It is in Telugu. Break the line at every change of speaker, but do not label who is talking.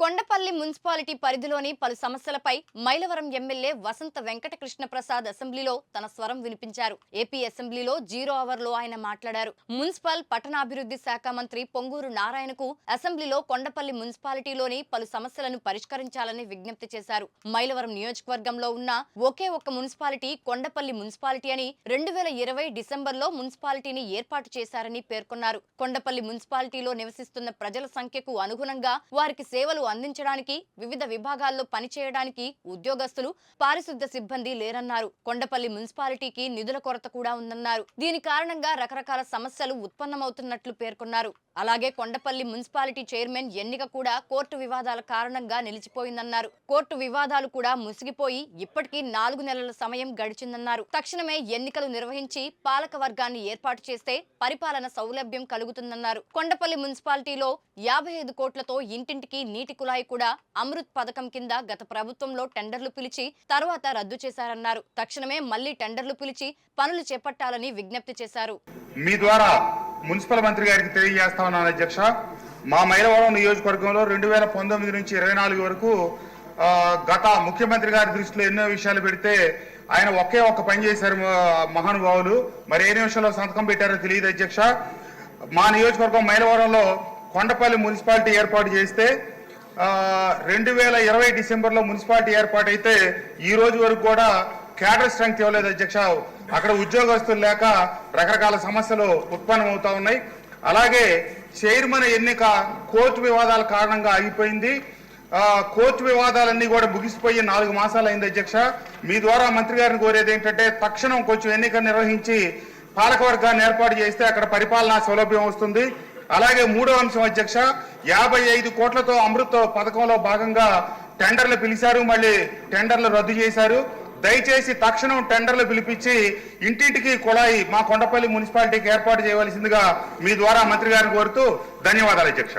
కొండ కొండపల్లి మున్సిపాలిటీ పరిధిలోని పలు సమస్యలపై మైలవరం ఎమ్మెల్యే వసంత వెంకటకృష్ణ ప్రసాద్ అసెంబ్లీలో తన స్వరం వినిపించారు. ఏపీ అసెంబ్లీలో జీరో అవర్లో ఆయన మాట్లాడారు. మున్సిపల్ పట్టణాభివృద్ధి శాఖ మంత్రి పొంగూరు నారాయణకు అసెంబ్లీలో కొండపల్లి మున్సిపాలిటీలోని పలు సమస్యలను పరిష్కరించాలని విజ్ఞప్తి చేశారు. మైలవరం నియోజకవర్గంలో ఉన్న ఒకే ఒక్క మున్సిపాలిటీ కొండపల్లి మున్సిపాలిటీ అని రెండు వేల ఇరవై డిసెంబర్లో మున్సిపాలిటీని ఏర్పాటు చేశారని పేర్కొన్నారు. కొండపల్లి మున్సిపాలిటీలో నివసిస్తున్న ప్రజల సంఖ్యకు అనుగుణంగా వారికి సేవలు అందించడానికి వివిధ విభాగాల్లో పనిచేయడానికి ఉద్యోగస్తులు పారిశుద్ధ సిబ్బంది లేరన్నారు. కొండపల్లి మున్సిపాలిటీకి నిధుల కొరత కూడా ఉందన్నారు. దీని కారణంగా రకరకాల సమస్యలు ఉత్పన్నమవుతున్నట్లు పేర్కొన్నారు. అలాగే కొండపల్లి మున్సిపాలిటీ చైర్మన్ ఎన్నిక కూడా కోర్టు వివాదాల కారణంగా నిలిచిపోయిందన్నారు. కోర్టు వివాదాలు కూడా ముసిగిపోయి ఇప్పటికీ నాలుగు నెలల సమయం గడిచిందన్నారు. తక్షణమే ఎన్నికలు నిర్వహించి పాలక వర్గాన్ని ఏర్పాటు చేస్తే పరిపాలన సౌలభ్యం కలుగుతుందన్నారు. కొండపల్లి మున్సిపాలిటీలో యాభై ఐదు కోట్లతో ఇంటింటికి నీటి కుళాయి కూడా అమృత్ పథకం కింద గత ప్రభుత్వంలో టెండర్లు పిలిచి తర్వాత రద్దు చేశారన్నారు. తక్షణమే మళ్ళీ టెండర్లు పిలిచి పనులు చేపట్టాలని విజ్ఞప్తి చేశారు.
మీ ద్వారా మున్సిపల్ మంత్రి గారికి తెలియజేస్తా ఉన్నాను అధ్యక్ష. మా మైలవరం నియోజకవర్గంలో రెండు వేల పంతొమ్మిది నుంచి ఇరవై నాలుగు వరకు గత ముఖ్యమంత్రి గారి దృష్టిలో ఎన్నో విషయాలు పెడితే ఆయన ఒకే ఒక్క పని చేశారు మహానుభావులు. మరి ఏ నిమిషంలో సంతకం పెట్టారో తెలియదు అధ్యక్ష. మా నియోజకవర్గం మైలవరంలో కొండపల్లి మున్సిపాలిటీ ఏర్పాటు చేస్తే రెండు వేల ఇరవై డిసెంబర్లో మున్సిపాలిటీ ఏర్పాటు అయితే ఈ రోజు వరకు కూడా క్యాడర్ స్ట్రెంగ్త్ ఇవ్వలేదు అధ్యక్ష. అక్కడ ఉద్యోగస్తులు లేక రకరకాల సమస్యలు ఉత్పన్నమవుతా ఉన్నాయి. అలాగే చైర్మన్ ఎన్నిక కోర్టు వివాదాల కారణంగా ఆగిపోయింది కోర్టు వివాదాలన్నీ కూడా ముగిసిపోయి నాలుగు మాసాలు అయింది అధ్యక్ష. మీ ద్వారా మంత్రి గారిని కోరేది ఏంటంటే తక్షణం కొంచెం ఎన్నిక నిర్వహించి పాలకవర్గాన్ని ఏర్పాటు చేస్తే అక్కడ పరిపాలనా సౌలభ్యం వస్తుంది. అలాగే మూడో అంశం అధ్యక్ష యాభై ఐదు కోట్లతో అమృత్ పథకంలో భాగంగా టెండర్లు పిలిచారు. మళ్ళీ టెండర్లు రద్దు చేశారు. దయచేసి తక్షణం టెండర్లు పిలిపించి ఇంటింటికి కుళాయి మా కొండపల్లి మున్సిపాలిటీకి ఏర్పాటు చేయవలసిందిగా మీ ద్వారా మంత్రి గారిని కోరుతూ ధన్యవాదాలు అధ్యక్ష.